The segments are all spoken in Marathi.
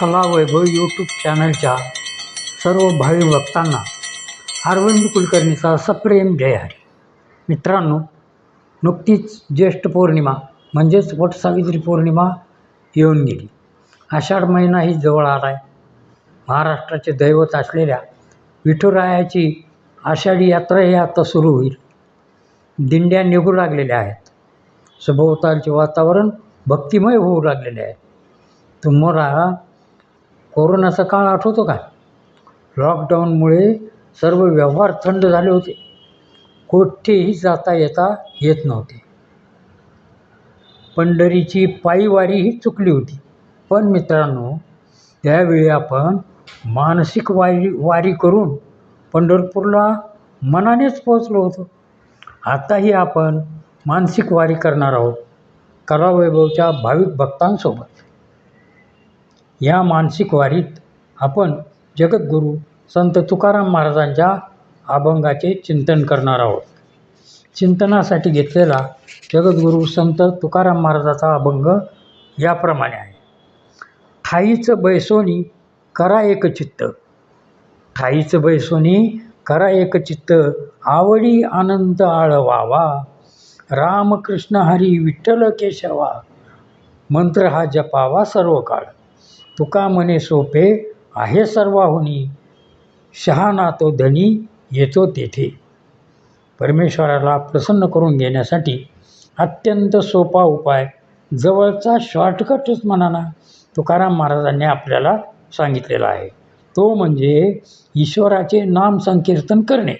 कला वैभव यूट्यूब चॅनलच्या सर्व भावी भक्तांना अरविंद कुलकर्णीचा सप्रेम जय हरी. मित्रांनो नुकतीच ज्येष्ठ पौर्णिमा म्हणजेच वटसावित्री पौर्णिमा येऊन गेली. आषाढ महिनाही जवळ आला आहे महाराष्ट्राचे दैवत असलेल्या विठुरायाची आषाढी यात्राही आता सुरू होईल. दिंड्या निघू लागलेल्या आहेत. सभोवतालचे वातावरण भक्तिमय होऊ लागलेले आहे. तुम्हाला कोरोनाचा काळ आठवतो का? लॉकडाऊनमुळे सर्व व्यवहार थंड झाले होते. कोठेही जाता येता येत नव्हते. पंढरीची पायीवारीही चुकली होती. पण मित्रांनो त्यावेळी आपण मानसिक वारी वारी करून पंढरपूरला मनानेच पोचलो होतो. आताही आपण मानसिक वारी करणार आहोत. कलावैभवच्या भाविक भक्तांसोबत. या मानसिक वारीत आपण जगद्गुरू संत तुकाराम महाराजांच्या अभंगाचे चिंतन करणार आहोत. चिंतनासाठी घेतलेला जगद्गुरू संत तुकाराम महाराजाचा अभंग याप्रमाणे आहे. ठाईचं बैसोनी करा एक चित्त. ठाईचं बैसोनी करा एक चित्त. आवडी आनंद आळवावा. रामकृष्ण हरी विठ्ठल केशवा. मंत्र हा जपावा सर्व काळ तुका म्हणे सोपे आहे सर्वाहुनी. शहाणा तो धनी येतो तेथे. परमेश्वराला प्रसन्न करून घेण्यासाठी अत्यंत सोपा उपाय. जवळचा शॉर्टकटच म्हणाना. तुकाराम महाराजांनी आपल्याला सांगितलेला आहे. तो म्हणजे ईश्वराचे नाम संकीर्तन करणे.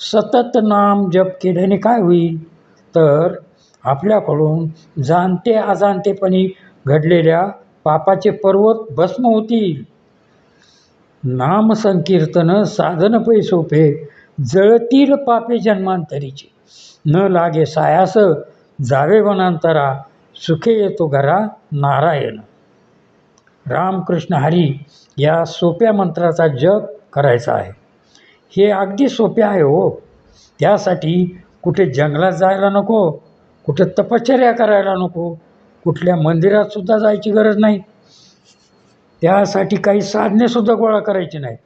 सतत नाम जप केल्याने काय होईल? तर आपल्याकडून जाणते अजाणतेपणी घडलेल्या पापाचे पर्वत भस्म होतील. नामसंकीर्तन साधन पै सोपे जळतील पापे जन्मांतरीचे. न लागे सायास जावे वनांतरा सुखे येतो घरा नारायण. रामकृष्ण हरी या सोप्या मंत्राचा जप करायचा आहे. हे अगदी सोपे आहे हो. त्यासाठी कुठे जंगलात जायला नको कुठे तपश्चर्या करायला नको कुठल्या मंदिरातसुद्धा जायची गरज नाही. त्यासाठी काही साधनेसुद्धा गोळा करायची नाहीत.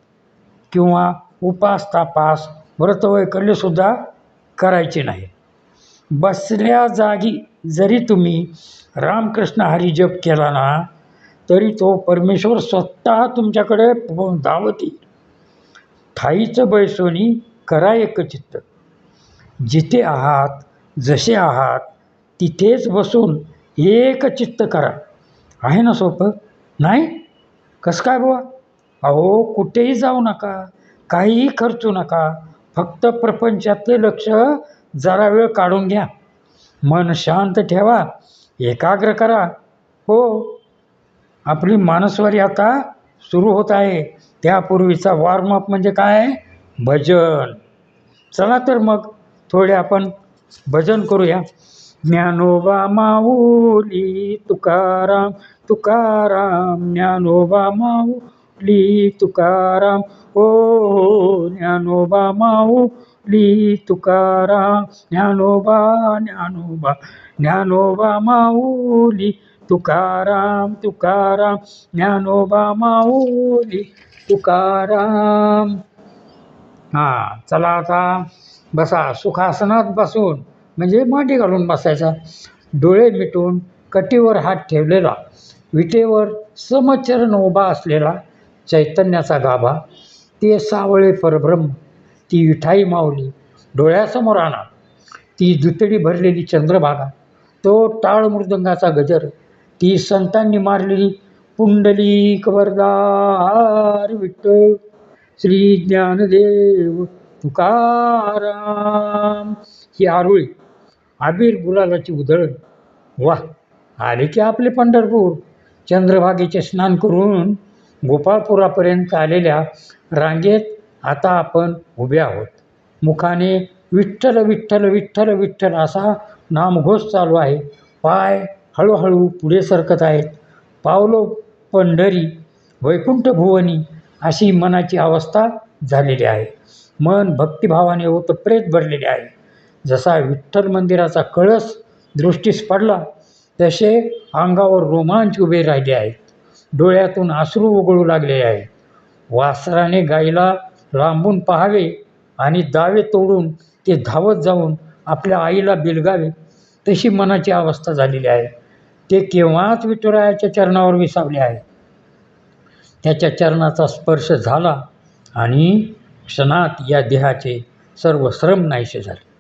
किंवा उपास तापास व्रतवैकल्यसुद्धा करायचे नाही बसल्या जागी जरी तुम्ही रामकृष्ण हरी जप केला ना तरी तो परमेश्वर स्वतः तुमच्याकडे धावत. येईल ठाईचं बैसोनी करा एक चित्त. जिथे आहात जसे आहात तिथेच बसून एक चित्त करा. आहे ना सोपं? नाही? कसं काय बुवा? अहो कुठेही जाऊ नका. काहीही खर्चू नका. फक्त प्रपंचातले लक्ष जरा वेळ काढून घ्या. मन शांत ठेवा. एकाग्र करा. हो. आपली मानसवारी आता सुरू होत आहे. त्यापूर्वीचा वॉर्मअप म्हणजे काय? भजन. चला तर मग थोडे आपण भजन करूया. ज्ञानोबा माऊली तुकाराम तुकाराम ज्ञानोबा माऊली तुकाराम. ओ ज्ञानोबा माऊली तुकाराम ज्ञानोबा ज्ञानोबा ज्ञानोबा माऊली तुकाराम तुकाराम ज्ञानोबा माऊली तुकाराम. हां चला आता बसा सुखासनात बसून. म्हणजे मांडी घालून बसायचा. डोळे मिटून कटीवर हात ठेवलेला विटेवर समचरण उभा असलेला चैतन्याचा गाभा ते सावळे परब्रह्म ती विठाई माऊली डोळ्यासमोर आणा. ती दुतडी भरलेली चंद्रभागा तो टाळ मृदंगाचा गजर ती संतांनी मारलेली पुंडली कबरदार विठ्ठल श्री ज्ञानदेव तुकाराम ही आरुळी आबीर गुलालाची उधळण. वा आले की आपले पंढरपूर. चंद्रभागेचे स्नान करून गोपाळपुरापर्यंत आलेल्या रांगेत आता आपण उभे आहोत. मुखाने विठ्ठल विठ्ठल विठ्ठल विठ्ठल असा नामघोष चालू आहे. पाय हळूहळू पुढे सरकत आहेत. पावलो पंढरी वैकुंठ भुवनी अशी मनाची अवस्था झालेली आहे. मन भक्तिभावाने ओतप्रेत भरलेले आहे. जसा विठ्ठल मंदिराचा कळस दृष्टीस पडला तसे अंगावर रोमांच उभे राहिले आहेत. डोळ्यातून आसरू उगळू लागले आहे वासराने गाईला लांबून पाहावे आणि दावे तोडून ते धावत जाऊन आपल्या आईला बिलगावे तशी मनाची अवस्था झालेली आहे. ते केव्हाच विठुरायाच्या चरणावर विसावले आहे त्याच्या चरणाचा स्पर्श झाला आणि क्षणात या देहाचे सर्व श्रम नाहीसे झाले.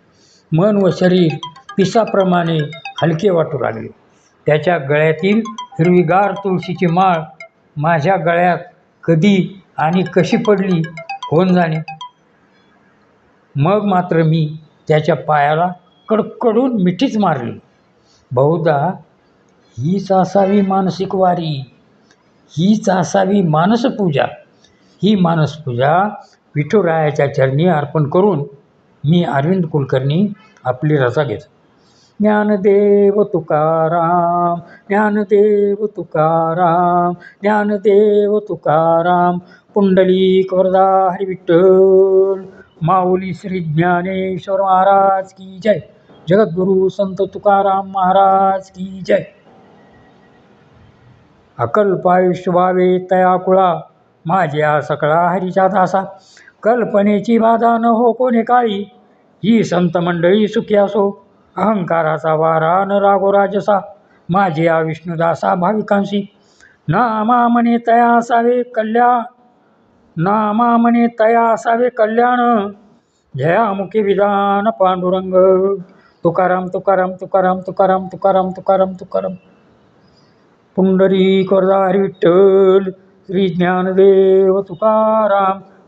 मन व शरीर पिसाप्रमाणे हलके वाटू लागले. त्याच्या गळ्यातील हिरवीगार तुळशीची माळ माझ्या गळ्यात कधी आणि कशी पडली कोण जाणे? मग मात्र मी त्याच्या पायाला कडकडून मिठीच मारली. बहुधा हीच असावी मानसिक वारी हीच असावी मानसपूजा ही मानसपूजा विठुरायाच्या चरणी अर्पण करून मी अरविंद कुलकर्णी आपली रजा घेतो. ज्ञानदेव तुकाराम ज्ञानदेव तुकाराम ज्ञानदेव तुकाराम पुंडलिक वरदा हरी विठ्ठल माऊली श्री ज्ञानेश्वर महाराज की जय. जगद्गुरु संत तुकाराम महाराज की जय. अकल्पायुष्य व्हावे तया कुळा. माझ्या सकळा हरीचा दासा. कल्पनेची बाधा न हो कोणी काळी. ही संत मंडळी सुखी असो. अहंकाराचा वारा न रागो राजसा. माझे या विष्णुदासा भाविकांशी. नामा म्हणे तया असावे कल्याण. नामा म्हणे तया असावे कल्याण. जयामुखी विधान पांडुरंग. तुकाराम तुकाराम तुकाराम तुकाराम तुकाराम तुकाराम तुकाराम. पुंडरी करदार विठ्ठल. श्री ज्ञानदेव तुकाराम.